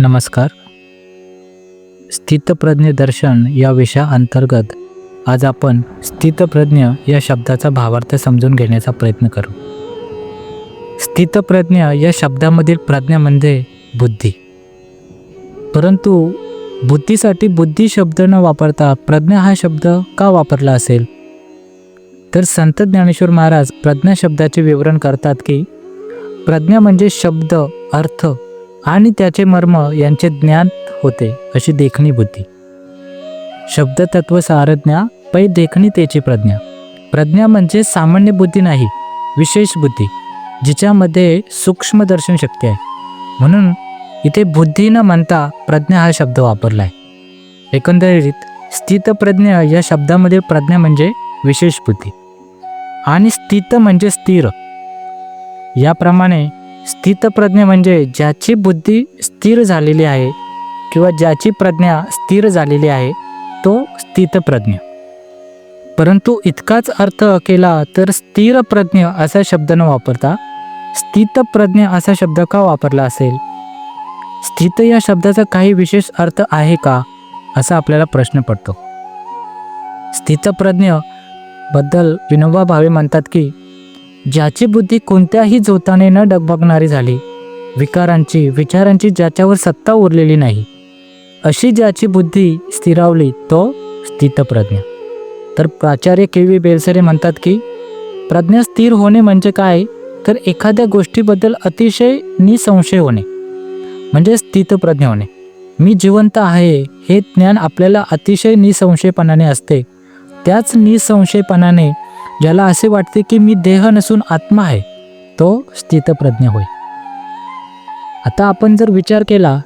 नमस्कार. स्थितप्रज्ञ दर्शन या विषयाअंतर्गत आज आपण स्थितप्रज्ञ या शब्दाचा भावार्थ समजून घेण्याचा प्रयत्न करू. स्थितप्रज्ञ या शब्दामधील प्रज्ञा म्हणजे बुद्धी. परंतु बुद्धीसाठी बुद्धी शब्द न वापरता प्रज्ञा हा शब्द का वापरला असेल? तर संत ज्ञानेश्वर महाराज प्रज्ञा शब्दाचे विवरण करतात की प्रज्ञा म्हणजे शब्द अर्थ आणि त्याचे मर्म यांचे ज्ञान होते अशी देखणी बुद्धी. शब्द तत्व सारज्ञा पै देखणी त्याची प्रज्ञा. प्रज्ञा म्हणजे सामान्य बुद्धी नाही विशेष बुद्धी जिच्यामध्ये सूक्ष्मदर्शन शक्ती आहे. म्हणून इथे बुद्धी न म्हणता प्रज्ञा हा शब्द वापरला आहे एकंदरीत स्थितप्रज्ञ या शब्दामध्ये प्रज्ञा म्हणजे विशेष बुद्धी. आणि स्थित म्हणजे स्थिर. याप्रमाणे स्थितप्रज्ञ म्हणजे ज्याची बुद्धी स्थिर झालेली आहे किंवा ज्याची प्रज्ञा स्थिर झालेली आहे तो स्थितप्रज्ञ. परंतु इतकाच अर्थ केला तर स्थिर प्रज्ञ असा शब्द न वापरता स्थितप्रज्ञ असा शब्द का वापरला असेल? स्थित या शब्दाचा काही विशेष अर्थ आहे का असा आपल्याला प्रश्न पडतो. स्थितप्रज्ञबद्दल विनोबा भावे म्हणतात की ज्याची बुद्धी कोणत्याही जोताने न डगबगणारी झाली विकारांची विचारांची ज्याच्यावर सत्ता उरलेली नाही अशी ज्याची बुद्धी स्थिरावली तो स्थितप्रज्ञ. तर प्राचार्य के व्ही बेलसरे म्हणतात की प्रज्ञा स्थिर होणे म्हणजे काय? तर एखाद्या गोष्टीबद्दल अतिशय निसंशय होणे म्हणजे स्थितप्रज्ञ होणे. मी जिवंत आहे हे ज्ञान आपल्याला अतिशय निसंशयपणाने असते. त्याच निसंशयपणाने ज्याला असे वाटते की मी देह नसून आत्मा आहे तो स्थितप्रज्ञ होय. आता आपण जर विचार केला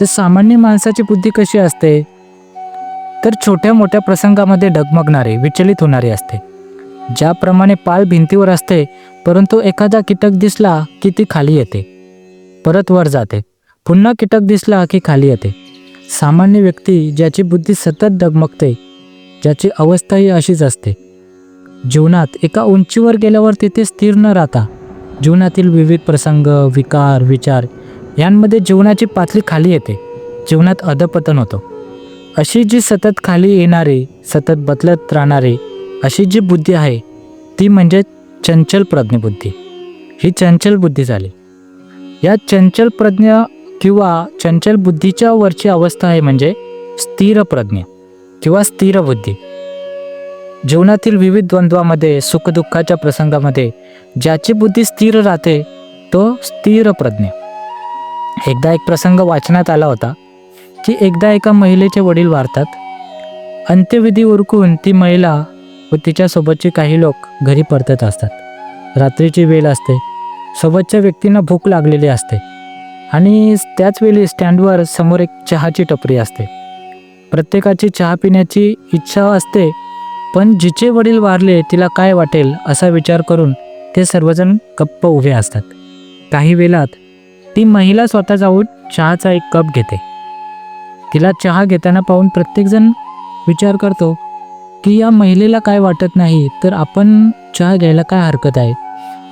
तर सामान्य माणसाची बुद्धी कशी असते? तर छोट्या मोठ्या प्रसंगामध्ये डगमगणारे विचलित होणारे असते. ज्याप्रमाणे पाल भिंतीवर असते परंतु एखादा कीटक दिसला की ती खाली येते. परत वर जाते. पुन्हा कीटक दिसला की खाली येते. सामान्य व्यक्ती ज्याची बुद्धी सतत डगमगते ज्याची अवस्थाही अशीच असते. जीवनात एका उंचीवर गेल्यावर तिथे स्थिर न राहता जीवनातील विविध प्रसंग विकार विचार यांमध्ये जीवनाची पातळी खाली येते. जीवनात अधपतन होतं. अशी जी सतत खाली येणारी सतत बदलत राहणारी अशी जी बुद्धी आहे ती म्हणजे चंचल प्रज्ञबुद्धी. ही चंचल बुद्धी झाली. या चंचल प्रज्ञ किंवा चंचल बुद्धीच्या वरची अवस्था आहे म्हणजे स्थिर प्रज्ञ किंवा स्थिर बुद्धी. जीवनातील विविध द्वंद्वामध्ये सुखदुःखाच्या प्रसंगामध्ये ज्याची बुद्धी स्थिर राहते तो स्थिर प्रज्ञ. एकदा एक प्रसंग वाचण्यात आला होता की एकदा एका महिलेचे वडील वारतात. अंत्यविधी उरकून ती महिला व तिच्यासोबतचे काही लोक घरी परतत असतात. रात्रीची वेळ असते. सोबतच्या व्यक्तींना भूक लागलेली असते. आणि त्याच वेळी स्टँडवर समोर एक चहाची टपरी असते. प्रत्येकाची चहा पिण्याची इच्छा असते पण जिचे वडील वारले तिला काय वाटेल असा विचार करून ते सर्वजण गप्प उभे असतात. काही वेळात ती महिला स्वतः जाऊन चहाचा एक कप घेते. तिला चहा घेताना पाहून प्रत्येकजण विचार करतो की या महिलेला काय वाटत नाही तर आपण चहा घ्यायला काय हरकत आहे?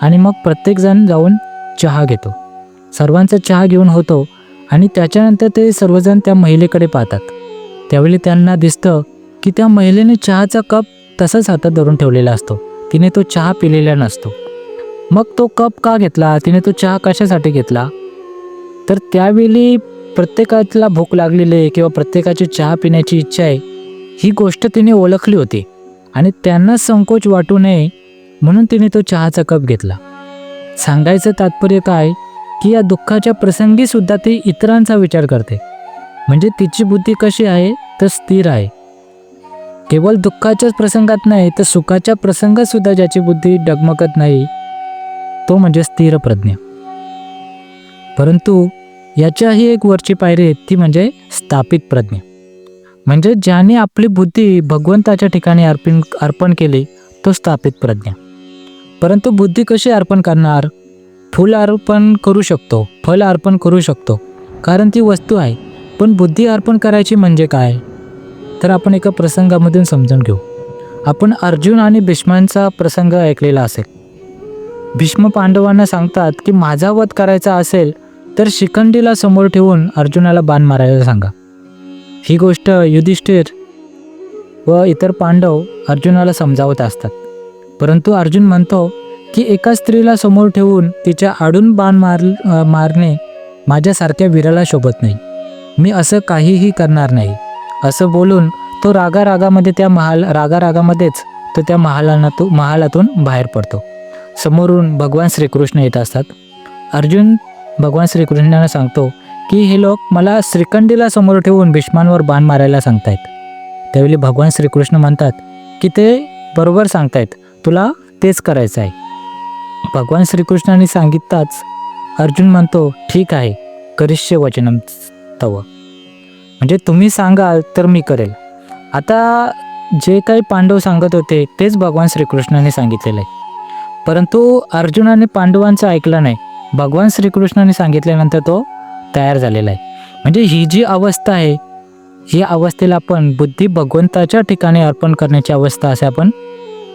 आणि मग प्रत्येकजण जाऊन चहा घेतो. सर्वांचा चहा घेऊन होतो आणि त्याच्यानंतर ते सर्वजण त्या महिलेकडे पाहतात. त्यावेळी त्यांना दिसतं की त्या महिलेने चहाचा कप तसाच हातात धरून ठेवलेला असतो. तिने तो चहा पिलेला नसतो. मग तो कप का घेतला? तिने तो चहा कशासाठी घेतला? तर त्यावेळी प्रत्येकाला भूक लागलेली आहे किंवा प्रत्येकाची चहा पिण्याची इच्छा आहे ही गोष्ट तिने ओळखली होती आणि त्यांना संकोच वाटू नये म्हणून तिने तो चहाचा कप घेतला. सांगायचं तात्पर्य काय? की या दुःखाच्या प्रसंगीसुद्धा ती इतरांचा विचार करते. म्हणजे तिची बुद्धी कशी आहे? तर स्थिर आहे. केवळ दुःखाच्याच प्रसंगात नाही तर सुखाच्या प्रसंगात सुद्धा ज्याची बुद्धी डगमगत नाही तो म्हणजे स्थिर प्रज्ञ. परंतु याच्याही एक वरची पायरी आहे ती म्हणजे स्थापित प्रज्ञ. म्हणजे ज्याने आपली बुद्धी भगवंताच्या ठिकाणी अर्पण अर्पण केली तो स्थापित प्रज्ञ. परंतु बुद्धी कशी अर्पण करणार? फूल अर्पण करू शकतो फल अर्पण करू शकतो कारण ती वस्तू आहे. पण बुद्धी अर्पण करायची म्हणजे काय? तर आपण एका प्रसंगामधून समजून घेऊ. आपण अर्जुन आणि भीष्मांचा प्रसंग ऐकलेला असेल. भीष्म पांडवांना सांगतात की माझा वध करायचा असेल तर शिखंडीला समोर ठेवून अर्जुनाला बाण मारायला सांगा. ही गोष्ट युधिष्ठिर व इतर पांडव अर्जुनाला समजावत असतात. परंतु अर्जुन म्हणतो की एका स्त्रीला समोर ठेवून तिच्या आडून बाण मार मारणे माझ्यासारख्या वीराला शोभत नाही. मी असं काहीही करणार नाही. असं बोलून तो रागा रागामध्ये त्या महाल रागा रागामध्येच तो त्या महालातून महालातून बाहेर पडतो. समोरून भगवान श्रीकृष्ण येत असतात. अर्जुन भगवान श्रीकृष्णांना सांगतो की हे लोक मला श्रीखंडीला समोर ठेवून भीष्मांवर बाण मारायला सांगतायत. त्यावेळी भगवान श्रीकृष्ण म्हणतात की ते बरोबर सांगतायत. तुला तेच करायचं आहे भगवान श्रीकृष्णाने सांगितताच अर्जुन म्हणतो ठीक आहे. करिष्य वचनम तव. म्हणजे तुम्ही सांगाल तर मी करेल. आता जे काही पांडव सांगत होते तेच भगवान श्रीकृष्णाने सांगितलेलं. आहे परंतु अर्जुनाने पांडवांचं ऐकलं नाही. भगवान श्रीकृष्णाने सांगितल्यानंतर तो तयार झालेला आहे. म्हणजे ही जी अवस्था आहे या अवस्थेला आपण बुद्धी भगवंताच्या ठिकाणी अर्पण करण्याची अवस्था असे आपण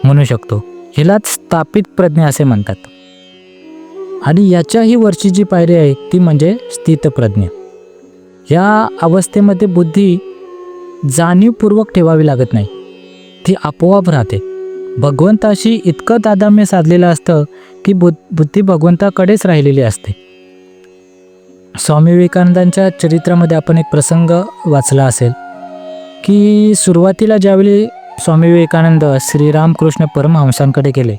म्हणू शकतो. हिलाच स्थापित प्रज्ञा असे म्हणतात. आणि याच्याही वरची जी पायरी आहे ती म्हणजे स्थितप्रज्ञा या अवस्थेमध्ये बुद्धी जाणीवपूर्वक ठेवावी लागत नाही. ती आपोआप राहते. भगवंताशी इतकं तादाम्य साधलेलं असतं की बु बुद्धी भगवंताकडेच राहिलेली असते. स्वामी विवेकानंदांच्या चरित्रामध्ये आपण एक प्रसंग वाचला असेल की सुरुवातीला ज्यावेळी स्वामी विवेकानंद श्रीरामकृष्ण परमहंसांकडे गेले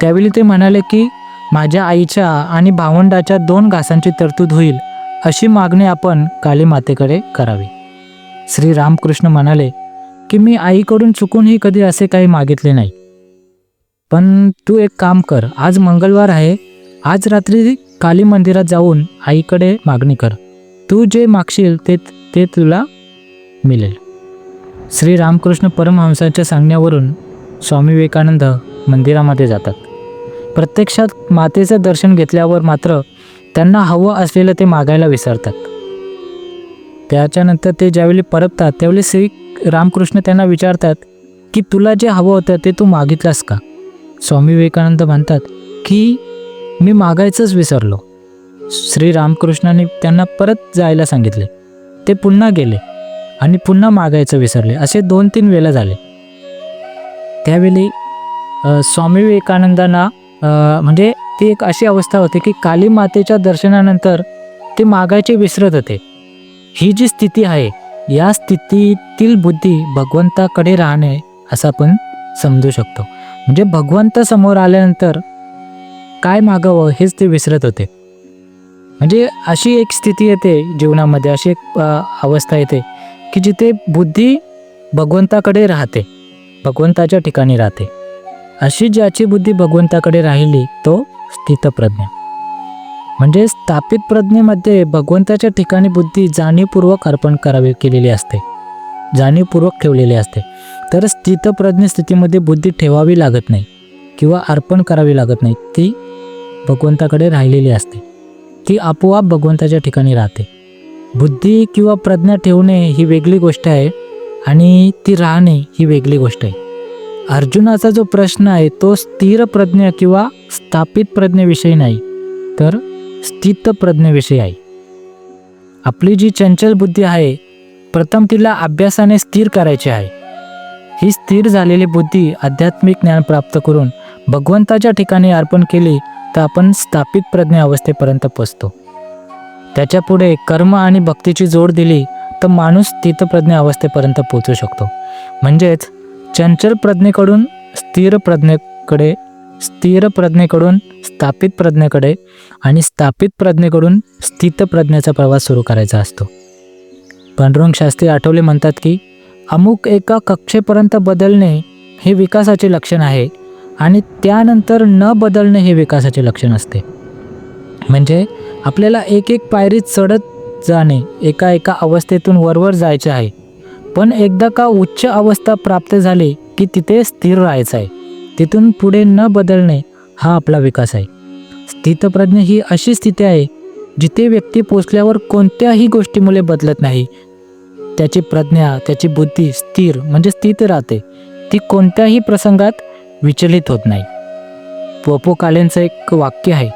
त्यावेळी ते म्हणाले की माझ्या आईच्या आणि भावंडाच्या दोन घासांची तरतूद होईल अशी मागणी आपण काली मातेकडे करावी. श्री रामकृष्ण म्हणाले की मी आईकडून चुकूनही कधी असे काही मागितले नाही. पण तू एक काम कर आज मंगळवार आहे आज रात्री काली मंदिरात जाऊन आईकडे मागणी कर. तू जे मागशील ते ते तुला मिळेल. श्री रामकृष्ण परमहंसाच्या सांगण्यावरून स्वामी विवेकानंद मंदिरामध्ये जातात. प्रत्यक्षात मातेचं दर्शन घेतल्यावर मात्र त्यांना हवं असलेलं ते मागायला विसरतात. त्याच्यानंतर ते ज्यावेळी परततात त्यावेळी श्री रामकृष्ण त्यांना विचारतात की तुला जे हवं होतं ते तू मागितलंस का? स्वामी विवेकानंद म्हणतात की मी मागायचंच विसरलो. श्री रामकृष्णाने त्यांना परत जायला सांगितले. ते पुन्हा गेले आणि पुन्हा मागायचं विसरले. असे दोन तीन वेळा झाले. त्यावेळी स्वामी विवेकानंदांना म्हणजे ती एक अशी अवस्था होती की काली मातेच्या दर्शनानंतर ते मागायचे विसरत होते. ही जी स्थिती आहे या स्थितीतील बुद्धी भगवंताकडे राहणे असं आपण समजू शकतो. म्हणजे भगवंत समोर आल्यानंतर काय मागावं हेच ते विसरत होते. म्हणजे अशी एक स्थिती येते जीवनामध्ये अशी एक अवस्था येते की जिथे बुद्धी भगवंताकडे राहते भगवंताच्या ठिकाणी राहते. अशी ज्याची बुद्धी भगवंताकडे राहिली तो स्थितप्रज्ञ म्हणजे स्थापित प्रज्ञेमध्ये भगवंताच्या ठिकाणी बुद्धी जाणीवपूर्वक अर्पण करावी केलेली असते. जाणीवपूर्वक ठेवलेली असते. तर स्थितप्रज्ञ स्थितीमध्ये बुद्धी ठेवावी लागत नाही किंवा अर्पण करावी लागत नाही ती भगवंताकडे राहिलेली असते. ती आपोआप भगवंताच्या ठिकाणी राहते. बुद्धी किंवा प्रज्ञा ठेवणे ही वेगळी गोष्ट आहे आणि ती राहणे ही वेगळी गोष्ट आहे. अर्जुनाचा जो प्रश्न आहे तो स्थिर प्रज्ञा किंवा स्थापित प्रज्ञेविषयी नाही तर स्थित प्रज्ञेविषयी आहे. आपली जी चंचल बुद्धी आहे प्रथम तिला अभ्यासाने स्थिर करायची आहे. ही स्थिर झालेली बुद्धी आध्यात्मिक ज्ञान प्राप्त करून भगवंताच्या ठिकाणी अर्पण केली तर आपण स्थापित प्रज्ञ अवस्थेपर्यंत पोचतो. त्याच्या पुढे कर्म आणि भक्तीची जोड दिली तर माणूस स्थितप्रज्ञ अवस्थेपर्यंत पोचू शकतो. म्हणजेच चंचल प्रज्ञेकडून स्थिर प्रज्ञेकडे स्थिर प्रज्ञेकडून स्थापित प्रज्ञेकडे आणि स्थापित प्रज्ञेकडून स्थित प्रज्ञेचा प्रवास सुरू करायचा असतो. पांडुरंग शास्त्री आठवले म्हणतात की अमुक एका कक्षेपर्यंत बदलणे हे विकासाचे लक्षण आहे आणि त्यानंतर न बदलणे हे विकासाचे लक्षण असते. म्हणजे आपल्याला एक एक पायरीत चढत जाणे एका एका अवस्थेतून वरवर जायचे आहे पण एकदा का उच्च अवस्था प्राप्त झाली की तिथे स्थिर राहायचं आहे. तिथून पुढे न बदलणे हा आपला विकास आहे. स्थितप्रज्ञ ही अशी स्थिती आहे जिथे व्यक्ती पोचल्यावर कोणत्याही गोष्टीमुळे बदलत नाही. त्याची प्रज्ञा त्याची बुद्धी स्थिर म्हणजे स्थित राहते. ती कोणत्याही प्रसंगात विचलित होत नाही. पोपोकालेंचं एक वाक्य आहे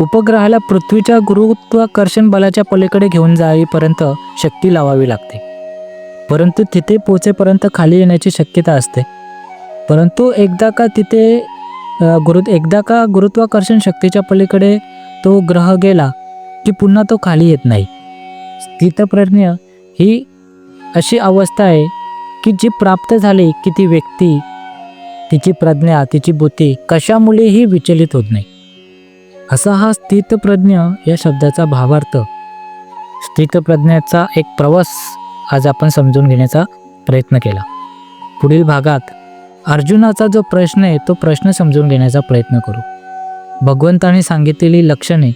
उपग्रहाला पृथ्वीच्या गुरुत्वाकर्षण बलाच्या पलीकडे घेऊन जाईपर्यंत शक्ती लावावी लागते. परंतु तिथे पोचेपर्यंत खाली येण्याची शक्यता असते. परंतु एकदा का तिथे गुरु एकदा का गुरुत्वाकर्षण शक्तीच्या पलीकडे तो ग्रह गेला की पुन्हा तो खाली येत नाही. स्थितप्रज्ञ ही अशी अवस्था आहे की जी प्राप्त झाली की ती व्यक्ती तिची प्रज्ञा तिची बुद्धी कशामुळेही विचलित होत नाही. असा हा स्थितप्रज्ञ या शब्दाचा भावार्थ. स्थितप्रज्ञाचा एक प्रवास आज आपण समजून घेण्याचा प्रयत्न केला. पुढील भागात अर्जुनाचा जो प्रश्न आहे तो प्रश्न समजून घेण्याचा प्रयत्न करू. भगवंताने सांगितलेली लक्षणे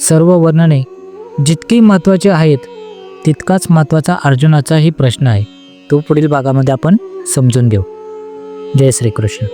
सर्व वर्णने जितकी महत्त्वाची आहेत तितकाच महत्त्वाचा अर्जुनाचाही प्रश्न आहे. तो पुढील भागामध्ये आपण समजून घेऊ. जय श्रीकृष्ण.